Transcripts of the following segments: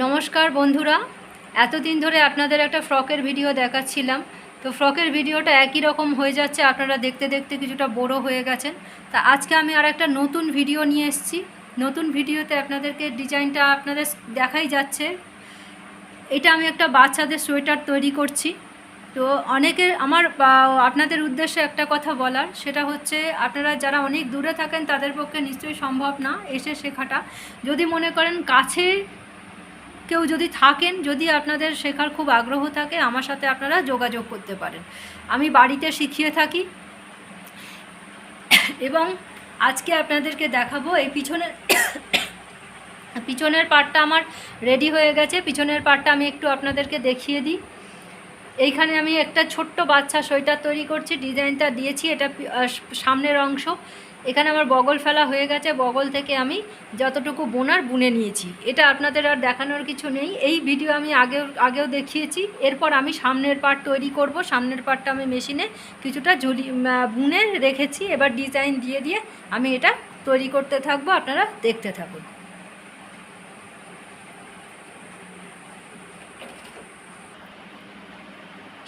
নমস্কার বন্ধুরা। এতদিন ধরে আপনাদের একটা ফ্রকের ভিডিও দেখাচ্ছিলাম। তো ফ্রকের ভিডিওটা একই রকম হয়ে যাচ্ছে, আপনারা দেখতে দেখতে কিছুটা বড় হয়ে গেছেন। তা আজকে আমি আর একটা নতুন ভিডিও নিয়ে এসেছি। নতুন ভিডিওতে আপনাদেরকে ডিজাইনটা আপনাদের দেখাই যাচ্ছে। এটা আমি একটা বাচ্চাদের সোয়েটার তৈরি করছি। তো অনেকের, আমার আপনাদের উদ্দেশ্যে একটা কথা বলার, সেটা হচ্ছে আপনারা যারা অনেক দূরে থাকেন, তাদের পক্ষে নিশ্চয়ই সম্ভব না এসে শেখাটা। যদি মনে করেন কাছে কেউ যদি থাকেন, যদি আপনাদের শেখার খুব আগ্রহ থাকে, আমার সাথে আপনারা যোগাযোগ করতে পারেন। আমি বাড়িতে শিখিয়ে থাকি। এবং আজকে আপনাদেরকে দেখাবো, এই পিছনের পিছনের পার্টটা আমার রেডি হয়ে গেছে। পিছনের পার্টটা আমি একটু আপনাদেরকে দেখিয়ে দিই। এইখানে আমি একটা ছোট্ট বাচ্চা সোয়েটার তৈরি করছি, ডিজাইনটা দিয়েছি। এটা সামনের অংশ। এখানে আমার বগল ফেলা হয়ে গেছে। বগল থেকে আমি যতটুকু বোনার বুনে নিয়েছি। এটা আপনাদের আর দেখানোর কিছু নেই। এই ভিডিও আমি আগেও আগেও দেখিয়েছি। এরপর আমি সামনের পার্ট তৈরি করব। সামনের পার্টটা আমি মেশিনে কিছুটা ঝুলি বুনে রেখেছি। এবার ডিজাইন দিয়ে দিয়ে আমি এটা তৈরি করতে থাকব। আপনারা দেখতে থাকুন।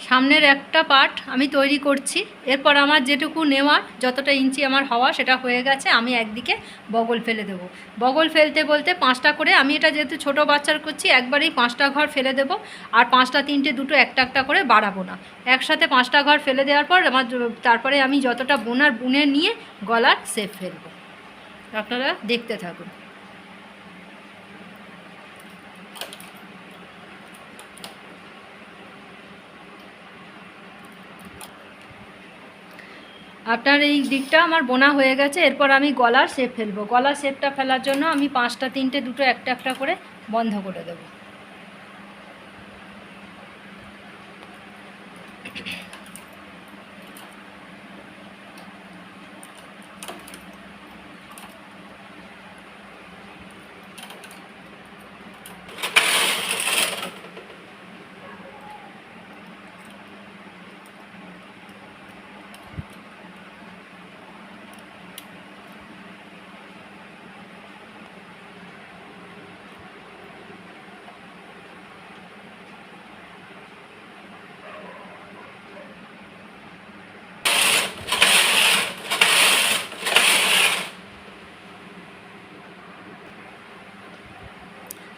সামনের একটা পার্ট আমি তৈরি করছি। এরপর আমার যেটুকু নেওয়ার, যতটা ইঞ্চি আমার হওয়া, সেটা হয়ে গেছে, আমি একদিকে বগল ফেলে দেব। বগল ফেলতে বলতে পাঁচটা করে, আমি এটা যেহেতু ছোট বাচ্চার করছি, একবারেই পাঁচটা ঘর ফেলে দেব। আর পাঁচটা, তিনটে, দুটো, একটা একটা করে বাড়াবো না। একসাথে পাঁচটা ঘর ফেলে দেওয়ার পর, আমার তারপরে আমি যতটা বোনার, বুনে নিয়ে গলার সেপ ফেলব। আপনারা দেখতে থাকুন। আপনার এই দিকটা আমার বোনা হয়ে গেছে, এরপর আমি গলার শেপ ফেলব। গলার শেপটা ফেলার জন্য আমি পাঁচটা, তিনটে, দুটো, একটা একটা করে বন্ধ করে দেবো।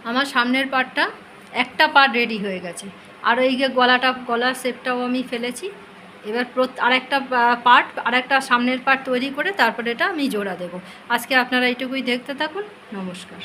আমার সামনের পার্টটা একটা পার্ট রেডি হয়ে গেছে। আর ওই যে গলাটা, গলার শেপটাও আমি ফেলেছি। এবার আরেকটা পার্ট আরেকটা সামনের পার্ট তৈরি করে তারপরে এটা আমি জোড়া দেব। আজকে আপনারা এইটুকুই দেখতে থাকুন। নমস্কার।